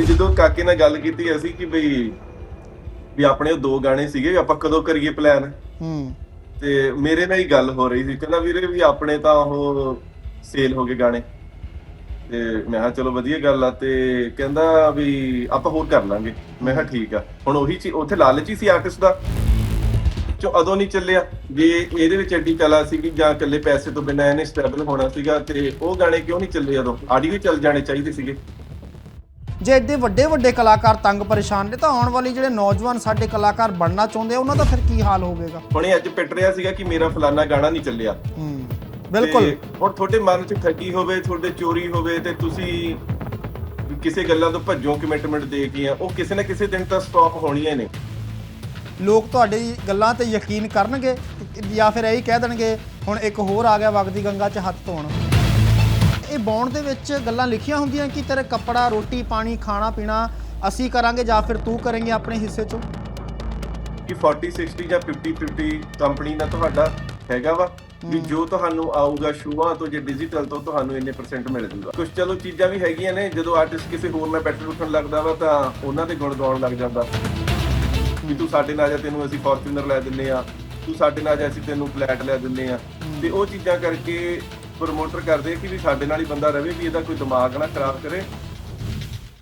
ਵੀ ਜਦੋਂ ਕਾਕੇ ਨਾਲ ਗੱਲ ਕੀਤੀ ਅਸੀਂ ਕਿ ਬਈ ਵੀ ਆਪਣੇ ਉਹ ਦੋ ਗਾਣੇ ਸੀਗੇ ਵੀ ਆਪਾਂ ਕਦੋਂ ਕਰੀਏ ਪਲਾਨ ਹੂੰ। ਤੇ ਮੇਰੇ ਨਾਲ ਹੀ ਗੱਲ ਹੋ ਰਹੀ ਸੀ। ਕਹਿੰਦਾ ਵੀਰੇ ਵੀ ਆਪਣੇ ਤਾਂ ਉਹ ਸੇਲ ਹੋ ਗਏ ਗਾਣੇ। ਤੇ ਮੈਂ ਕਿਹਾ ਚਲੋ ਵਧੀਆ ਗੱਲ ਆ ਤੇ ਕਹਿੰਦਾ ਵੀ ਆਪਾਂ ਹੋਰ ਕਰ ਲਾਂਗੇ। ਮੈਂ ਕਿਹਾ ਠੀਕ ਆ। ਹੁਣ ਉਹੀ ਚੀ ਉੱਥੇ ਲਾਲਚ ਹੀ ਸੀ ਆਰਟਿਸਟ ਦਾ। ਚੋ ਅਦੋਂ ਨਹੀਂ ਚੱਲਿਆ। ਵੀ ਇਹਦੇ ਵਿੱਚ ਐਡੀ ਕਲਾ ਸੀ ਕਿ ਜਾਂ ਇਕੱਲੇ ਪੈਸੇ ਤੋਂ ਬਿਨਾਂ ਇਹਨੇ ਸਟੇਬਲ ਹੋਣਾ ਸੀਗਾ ਤੇ ਉਹ ਗਾਣੇ ਕਿਉਂ ਨਹੀਂ ਚੱਲੇ ਉਦੋਂ? ਆਡੀਓ ਚੱਲ ਜਾਣੇ ਚਾਹੀਦੇ ਸੀਗੇ। ਜੇ ਐਡੇ ਵੱਡੇ ਵੱਡੇ ਕਲਾਕਾਰ ਤੰਗ ਪਰੇਸ਼ਾਨ ਨੇ ਤਾਂ ਆਉਣ ਵਾਲੀ ਜਿਹੜੇ ਨੌਜਵਾਨ ਸਾਡੇ ਕਲਾਕਾਰ ਬਣਨਾ ਚਾਹੁੰਦੇ ਆ ਉਹਨਾਂ ਦਾ ਫਿਰ ਕੀ ਹਾਲ ਹੋਵੇਗਾ? ਹੁਣ ਅੱਜ ਪਿੱਟ ਰਿਹਾ ਸੀਗਾ ਕਿ ਮੇਰਾ ਫਲਾਨਾ ਗਾਣਾ ਨਹੀਂ ਚੱਲਿਆ। ਹੂੰ ਬਿਲਕੁਲ। ਤੇ ਹੁਣ ਤੁਹਾਡੇ ਮਨ 'ਚ ਠੱਗੀ ਹੋਵੇ ਤੁਹਾਡੇ ਚੋਰੀ ਹੋਵੇ ਤੇ ਤੁਸੀਂ ਕਿਸੇ ਗੱਲਾਂ ਤੋਂ ਭੱਜੋ ਕਮਿਟਮੈਂਟ ਦੇ ਕੇ ਆ ਉਹ ਕਿਸੇ ਨਾ ਕਿਸੇ ਦਿਨ ਤਾਂ ਸਟਾਪ ਹੋਣੀਆਂ ਨੇ। ਲੋਕ ਤੁਹਾਡੀ ਗੱਲਾਂ ਤੇ ਯਕੀਨ ਕਰਨਗੇ ਜਾਂ ਫਿਰ ਇਹੀ ਕਹਿ ਦੇਣਗੇ ਹੁਣ ਇੱਕ ਹੋਰ ਆ ਗਿਆ ਵਗਦੀ ਗੰਗਾ 'ਚ ਹੱਥ ਧੋਣ। ਬੌਂਡ ਦੇ ਵਿੱਚ ਗੱਲਾਂ ਲਿਖੀਆਂ ਹੁੰਦੀਆਂ ਕਿ ਤੇਰੇ ਕੱਪੜਾ ਰੋਟੀ ਪਾਣੀ ਖਾਣਾ ਪੀਣਾ ਅਸੀਂ ਕਰਾਂਗੇ ਜਾਂ ਫਿਰ ਤੂੰ ਕਰੇਂਗੇ ਆਪਣੇ ਹਿੱਸੇ 'ਚੋਂ? ਕਿ 40 60 ਜਾਂ 50 50 ਕੰਪਨੀ ਦਾ ਤੁਹਾਡਾ ਹੈਗਾ ਵਾ ਵੀ ਜੋ ਤੁਹਾਨੂੰ ਆਊਗਾ ਸ਼ੂਆਂ ਤੋਂ ਜੇ ਡਿਜੀਟਲ ਤੋਂ ਤੁਹਾਨੂੰ ਇੰਨੇ ਪਰਸੈਂਟ ਮਿਲ ਜੂਗਾ। ਕੁਝ ਚਲੋ ਚੀਜ਼ਾਂ ਵੀ ਹੈਗੀਆਂ ਨੇ ਜਦੋਂ ਆਰਟਿਸਟ ਕਿਸੇ ਹੋਰ ਨਾਲ ਬੈਟਰ ਉੱਠਣ ਲੱਗਦਾ ਵਾ ਤਾਂ ਉਹਨਾਂ ਦੇ ਗੁਣ ਗਾਉਣ ਲੱਗ ਜਾਂਦਾ। ਵੀ ਤੂੰ ਸਾਡੇ ਨਾਲ ਜਾ ਤੈਨੂੰ ਅਸੀਂ ਫੋਰਚੂਨਰ ਲੈ ਦਿੰਨੇ ਆ ਤੂੰ ਸਾਡੇ ਨਾਲ ਜਾ ਅਸੀਂ ਤੈਨੂੰ ਫਲੈਟ ਲੈ ਦਿੰਨੇ ਆ। ਤੇ ਉਹ ਚੀਜ਼ਾਂ ਕਰਕੇ ਪ੍ਰਮੋਟਰ ਕਰਦੇ ਕਿ ਵੀ ਸਾਡੇ ਨਾਲ ਹੀ ਬੰਦਾ ਰਵੇ ਵੀ ਇਹਦਾ ਕੋਈ ਦਿਮਾਗ ਨਾ ਖਰਾਬ ਕਰੇ।